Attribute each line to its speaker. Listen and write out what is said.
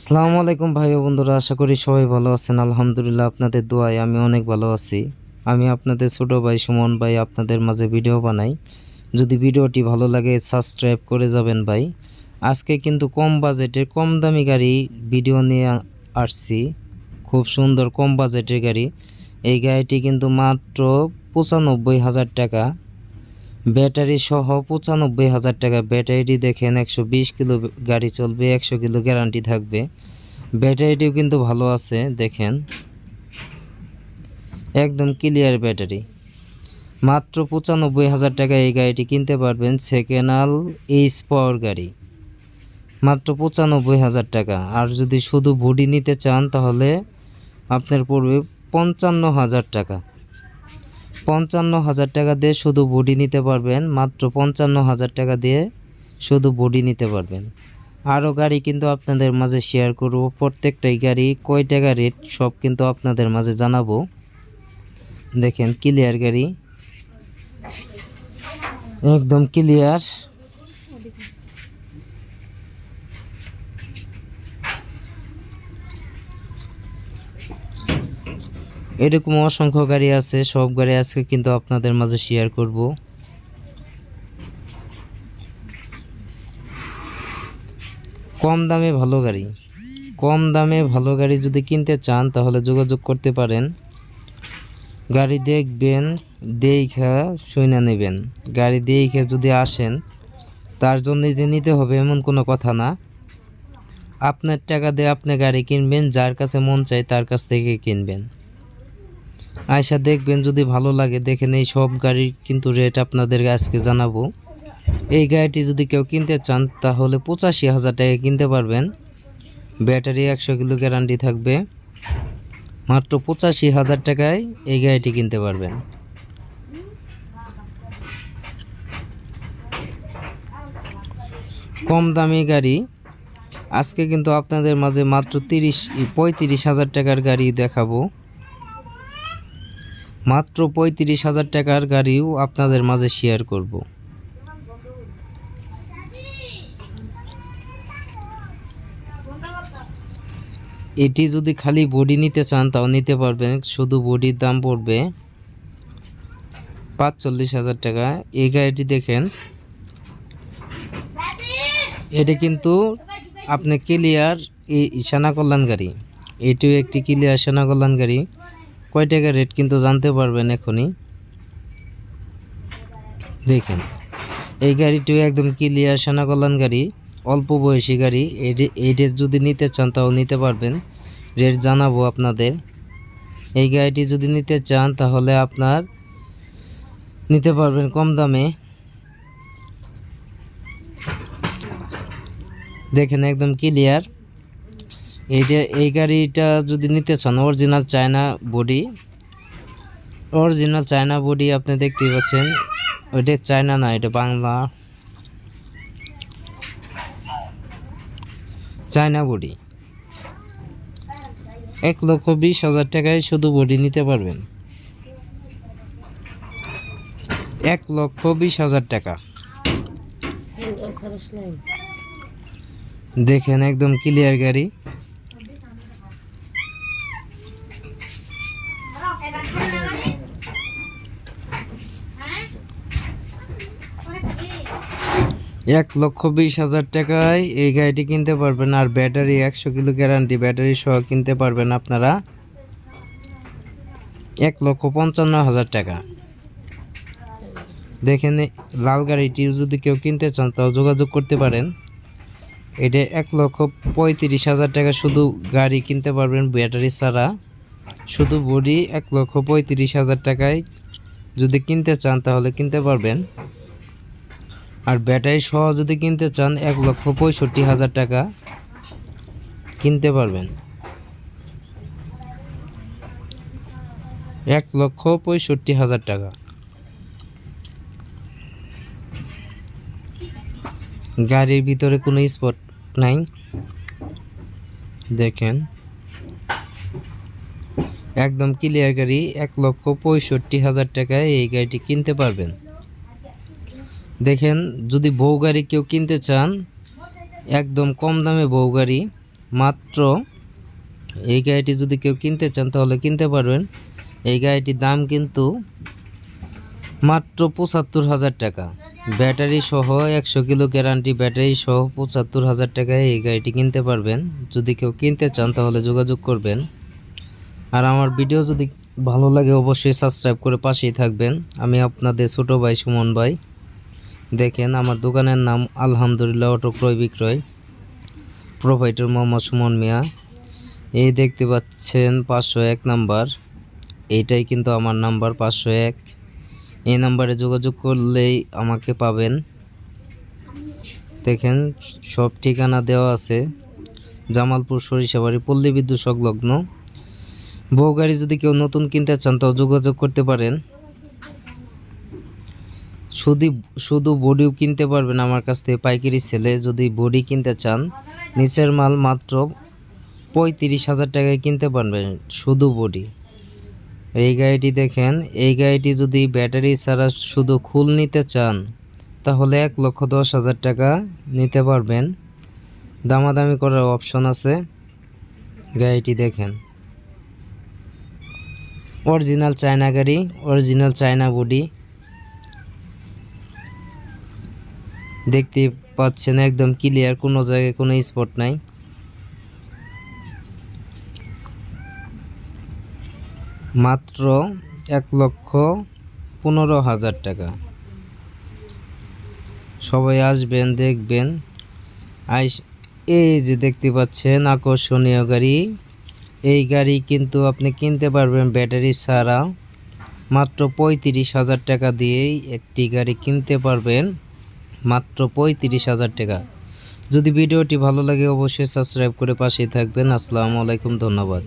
Speaker 1: আসসালামু আলাইকুম ভাই বন্ধুরা, আশা করি সবাই ভালো আছেন। আলহামদুলিল্লাহ আপনাদের দোয়ায় আমি অনেক ভালো আছি। আমি আপনাদের ছোট ভাই সুমন ভাই আপনাদের মাঝে ভিডিও বানাই। যদি ভিডিওটি ভালো লাগে সাবস্ক্রাইব করে যাবেন ভাই। আজকে কিন্তু কম বাজেটের, কম দামি গাড়ি ভিডিও নিয়ে আসছি। খুব সুন্দর, কম বাজেটের গাড়ি। এই গাড়িটি কিন্তু মাত্র পঁচানব্বই হাজার টাকা। ব্যাটারি সহ পঁচানব্বই হাজার টাকা ব্যাটারিটি দেখেন একশো বিশ কিলো গাড়ি চলবে, একশো কিলো গ্যারান্টি থাকবে। ব্যাটারিটিও কিন্তু ভালো আছে, দেখেন। একদম ক্লিয়ার ব্যাটারি। মাত্র পঁচানব্বই হাজার টাকা এই গাড়িটি কিনতে পারবেন সেকেন্ডাল এইচ পাওয়ার গাড়ি। মাত্র পঁচানব্বই হাজার টাকা। আর যদি শুধু বডি নিতে চান, তাহলে আপনার পড়বে পঞ্চান্ন হাজার টাকা। পঞ্চান্ন হাজার টাকা দিয়ে শুধু বডি নিতে পারবেন, মাত্র পঞ্চান্ন হাজার টাকা দিয়ে শুধু বডি নিতে পারবেন। আরও গাড়ি কিন্তু আপনাদের মাঝে শেয়ার করব, প্রত্যেকটাই গাড়ি কয় টাকা রেট সব কিন্তু আপনাদের মাঝে জানাব। দেখেন ক্লিয়ার গাড়ি। একদম ক্লিয়ার এরকম অসংখ্য গাড়ি আছে, সব গাড়ি আজকে কিন্তু আপনাদের মাঝে শেয়ার করব। কম দামে ভালো গাড়ি। কম দামে ভালো গাড়ি যদি কিনতে চান, তাহলে যোগাযোগ করতে পারেন। গাড়ি দেখবেন, দেখা শুনে নেবেন। গাড়ি দেখে যদি আসেন, তার জন্য যে নিতে হবে এমন কোনো কথা না। আপনার টাকা দিয়ে আপনি গাড়ি কিনবেন, যার কাছে মন চায় তার কাছ থেকে কিনবেন। আয়সা দেখবেন যদি ভালো লাগে দেখেন এই সব গাড়ির কিন্তু রেট আপনাদের আজকে জানাব। এই গাড়িটি যদি কেউ কিনতে চান, তাহলে পঁচাশি হাজার টাকা কিনতে পারবেন। ব্যাটারি একশো কিলো গ্যারান্টি থাকবে। মাত্র পঁচাশি হাজার টাকায় এই গাড়িটি কিনতে পারবেন। কম দামি গাড়ি। আজকে কিন্তু আপনাদের মাঝে মাত্র তিরিশ, পঁয়ত্রিশ হাজার টাকার গাড়ি দেখাবো। মাত্র পঁয়ত্রিশ হাজার টাকার গাড়িও আপনাদের মাঝে শেয়ার করব। এটি যদি খালি বডি নিতে চান, তাও নিতে পারবেন। শুধু বডির দাম পড়বে পাঁচচল্লিশ হাজার টাকা। এই গাড়িটি দেখেন। এটি কিন্তু আপনি ক্লিয়ার এই সেনা কল্যাণ গাড়ি। এটিও একটি ক্লিয়ার সেনা কল্যাণ গাড়ি। কয় টাকা রেট কিন্তু জানতে পারবেন এখনই। দেখেন, এই গাড়িটিও একদম ক্লিয়ার সেনা কল্যাণ গাড়ি, অল্প বয়সী গাড়ি। এটি- এইটা যদি নিতে চান তাও নিতে পারবেন। রেট জানাব আপনাদের। এই গাড়িটি যদি নিতে চান তাহলে আপনার নিতে পারবেন কম দামে। দেখেন, একদম ক্লিয়ার এইটা, এই গাড়িটা যদি নিতে চান original China body original China body আপনি দেখতেই পাচ্ছেন। ওইটা চায়না না, এটা বাংলা। চায়না বডি এক লক্ষ বিশ হাজার টাকায় শুধু বডি নিতে পারবেন। এক লক্ষ বিশ হাজার টাকা। দেখেন, একদম ক্লিয়ার গাড়ি। এক লক্ষ বিশ হাজার টাকায় এই গাড়িটি কিনতে পারবেন আর ব্যাটারি একশো কিলো গ্যারান্টি ব্যাটারি সহ কিনতে পারবেন আপনারা এক লক্ষ পঞ্চান্ন হাজার টাকা। দেখেন লাল গাড়িটি যদি কেউ কিনতে চান তাও যোগাযোগ করতে পারেন। এটা এক লক্ষ পঁয়ত্রিশ হাজার টাকা শুধু গাড়ি কিনতে পারবেন ব্যাটারি ছাড়া। শুধু বডি এক লক্ষ পঁয়ত্রিশ হাজার টাকায় যদি কিনতে চান তাহলে কিনতে পারবেন। আর ব্যাটারি সহ যদি কিনতে চান, এক লক্ষ পঁয়ষট্টি হাজার টাকা কিনতে পারবেন। এক লক্ষ পঁয়ষট্টি হাজার টাকা। গাড়ির ভিতরে কোনো স্পট নাই। দেখেন। একদম ক্লিয়ার গাড়ি, এক লক্ষ পঁয়ষট্টি হাজার টাকায় এই গাড়িটি কিনতে পারবেন। দেখেন, যদি বউ গাড়ি কেউ কিনতে চান, একদম কম দামে বউ গাড়ি, মাত্র এই গাড়িটি যদি কেউ কিনতে চান, তাহলে কিনতে পারবেন। এই গাড়িটির দাম কিন্তু মাত্র পঁচাত্তর হাজার টাকা। ব্যাটারি সহ একশো কিলো গ্যারান্টি ব্যাটারি সহ পঁচাত্তর হাজার টাকায় এই গাড়িটি কিনতে পারবেন। যদি কেউ কিনতে চান, তাহলে যোগাযোগ করবেন। আর আমার ভিডিও যদি ভালো লাগে, অবশ্যই সাবস্ক্রাইব করে পাশেই থাকবেন। আমি আপনাদের ছোটো ভাই সুমন ভাই। দেখেন, আমার দোকানের নাম আলহামদুলিল্লাহ অটো ক্রয় বিক্রয়। প্রোভাইডার মোহাম্মদ সুমন মিয়া। এই দেখতে পাচ্ছেন পাঁচশো এক নাম্বার। এইটাই কিন্তু আমার নাম্বার, পাঁচশো এক। এই নাম্বারে যোগাযোগ করলেই আমাকে পাবেন। দেখেন, সব ঠিকানা দেওয়া আছে। জামালপুর সরিষাবাড়ি, পল্লী বিদ্যুৎ সংলগ্ন। বউ গাড়ি যদি কেউ নতুন কিনতে চান, তাও যোগাযোগ করতে পারেন। শুধু শুধু বডিও কিনতে পারবেন আমার কাছ থেকে পাইকারি সেলে যদি বডি কিনতে চান, নিচের মাল মাত্র পঁয়ত্রিশ হাজার টাকায় কিনতে পারবেন শুধু বডি এই গাড়িটি দেখেন, এই গাড়িটি যদি ব্যাটারি ছাড়া শুধু খুল নিতে চান, তাহলে এক লক্ষ দশ হাজার টাকা নিতে পারবেন। দামাদামি করার অপশন আছে। গাড়িটি দেখেন। অরিজিনাল চায়না গাড়ি অরিজিনাল চায়না বডি দেখতে পাচ্ছেন একদম ক্লিয়ার কোনো জায়গায় কোনো স্পট নাই। মাত্র এক লক্ষ পনেরো হাজার টাকা। সবাই আসবেন, দেখবেন। আইস, এই যে দেখতে পাচ্ছেন, আকর্ষণীয় গাড়ি। এই গাড়ি কিন্তু আপনি কিনতে পারবেন ব্যাটারি ছাড়া। মাত্র পঁয়ত্রিশ হাজার টাকা দিয়েই একটি গাড়ি কিনতে পারবেন। মাত্র পঁয়ত্রিশ হাজার টাকা। যদি ভিডিওটি ভালো লাগে, অবশ্যই সাবস্ক্রাইব করে পাশেই থাকবেন। আসসালামু আলাইকুম, ধন্যবাদ।